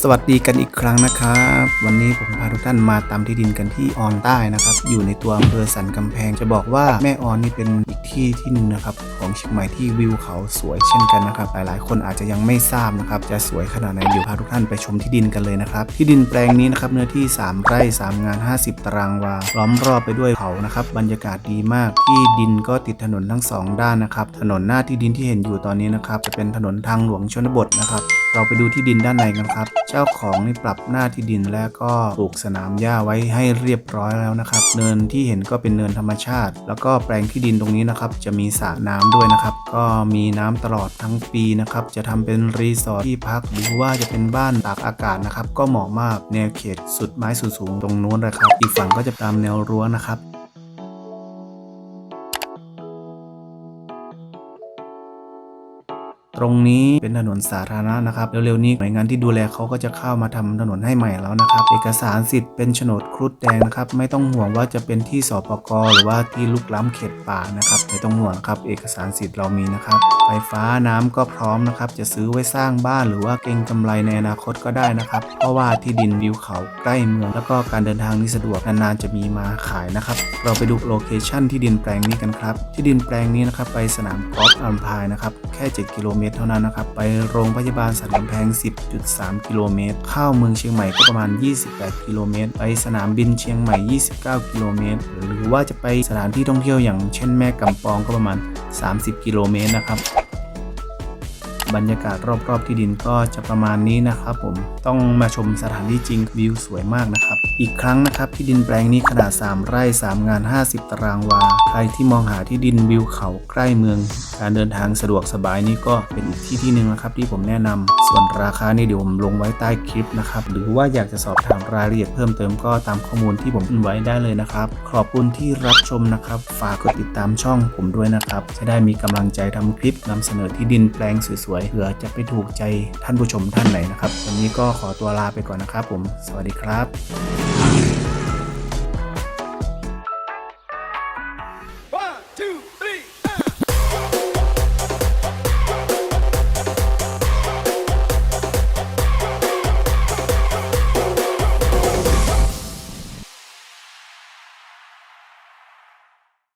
สวัสดีกันอีกครั้งนะครับ วันนี้ผมพาทุกท่านมาตามที่ดินกันที่ออนใต้นะครับ อยู่ในตัวอำเภอสันกำแพงจะบอกว่าแม่ออนนี่เป็นอีก ที่ที่หนึ่งนะครับของเชียงใหม่ที่วิวเขาสวยเช่นกันนะครับ หลายๆ คนอาจจะยังไม่ทราบนะครับจะสวยขนาดไหนเดี๋ยวพาทุกท่านไปชมที่ดินกันเลยนะครับ ที่ดินแปลงนี้นะครับเนื้อที่ 3 ไร่ 3 งาน 50 ตารางวาล้อมรอบไปด้วยเขานะครับบรรยากาศดีมาก ที่ดินก็ติดถนนทั้งสองด้านนะครับถนนหน้าที่ดินที่เห็นอยู่ตอนนี้นะครับจะเป็นถนนทางหลวงชนบทนะครับเราไปดูที่ดินด้านในกันครับ เจ้าของนี่ปรับหน้าที่ดินแล้วก็ปลูกสนามหญ้าไว้ให้เรียบร้อยแล้วนะครับ เนินที่เห็นก็เป็นเนินธรรมชาติ แล้วก็แปลงที่ดินตรงนี้นะครับ จะมีสระน้ำด้วยนะครับ ก็มีน้ำตลอดทั้งปีนะครับ จะทำเป็นรีสอร์ทที่พักหรือว่าจะเป็นบ้านตากอากาศนะครับ ก็เหมาะมากแนวเขตสุดไม้สุดสูงตรงนู้นเลยครับ อีกฝั่งก็จะตามแนวรั้วนะครับ ตรงนี้เป็นถนนสาธารณะนะครับเร็วๆนี้หน่วยงานที่ดูแลเขาก็จะเข้ามาทำถนนให้ใหม่แล้วนะครับ เอกสารสิทธิ์เป็นโฉนดครุฑแดงนะครับไม่ต้องห่วงว่าจะเป็นที่สปกหรือว่าที่ลุกล้ำเขตป่านะครับไม่ต้องห่วงครับเอกสารสิทธิ์เรามีนะครับไฟฟ้าน้ำก็พร้อมนะครับจะซื้อไว้สร้างบ้านหรือว่าเก็งกำไรในอนาคตก็ได้นะครับ เพราะว่าที่ดินวิวเขาใกล้เมือง แล้วก็การเดินทางนี่สะดวกนานๆจะมีมาขายนะครับเราไปดูโลเคชั่นที่ดินแปลงนี้กันครับที่ดินแปลงนี้นะครับไปสนามกอล์ฟอัมพายนะครับแค่ 7 กิโลเมตรเท่านั้นนะครับ ไปโรงพยาบาลสันกำแพง 10.3 กิโลเมตร เข้าเมืองเชียงใหม่ก็ประมาณ 28 กิโลเมตร ไปสนามบินเชียงใหม่ 29 กิโลเมตร หรือว่าจะไปสถานที่ท่องเที่ยวอย่างเช่นแม่กำปองก็ประมาณ 30 กิโลเมตรนะครับ บรรยากาศรอบๆที่ดินก็จะประมาณนี้นะครับผมต้องมาชมสถานที่จริงวิวสวยมากนะครับ อีกครั้งนะครับที่ดินแปลงนี้ขนาด 3 ไร่ 3 งาน 50 ตารางวา ใครที่มองหาที่ดินวิวเขาใกล้เมือง การเดินทางสะดวกสบายนี่ก็เป็นอีกที่ที่หนึ่งนะครับที่ผมแนะนำส่วนราคานี่เดี๋ยวผมลงไว้ใต้คลิปนะครับหรือว่าอยากจะสอบถามรายละเอียดเพิ่มเติมก็ตามข้อมูลที่ผมขึ้นไว้ได้เลยนะครับขอบคุณที่รับชมนะครับ ฝากกดติดตามช่องผมด้วยนะครับจะได้มีกำลังใจทำคลิปนำเสนอที่ดินแปลงสวยวยๆเผื่อจะไปถูกใจท่านผู้ชมท่านไหนนะครับ วันนี้ก็ขอตัวลาไปก่อนนะครับผม สวัสดีครับ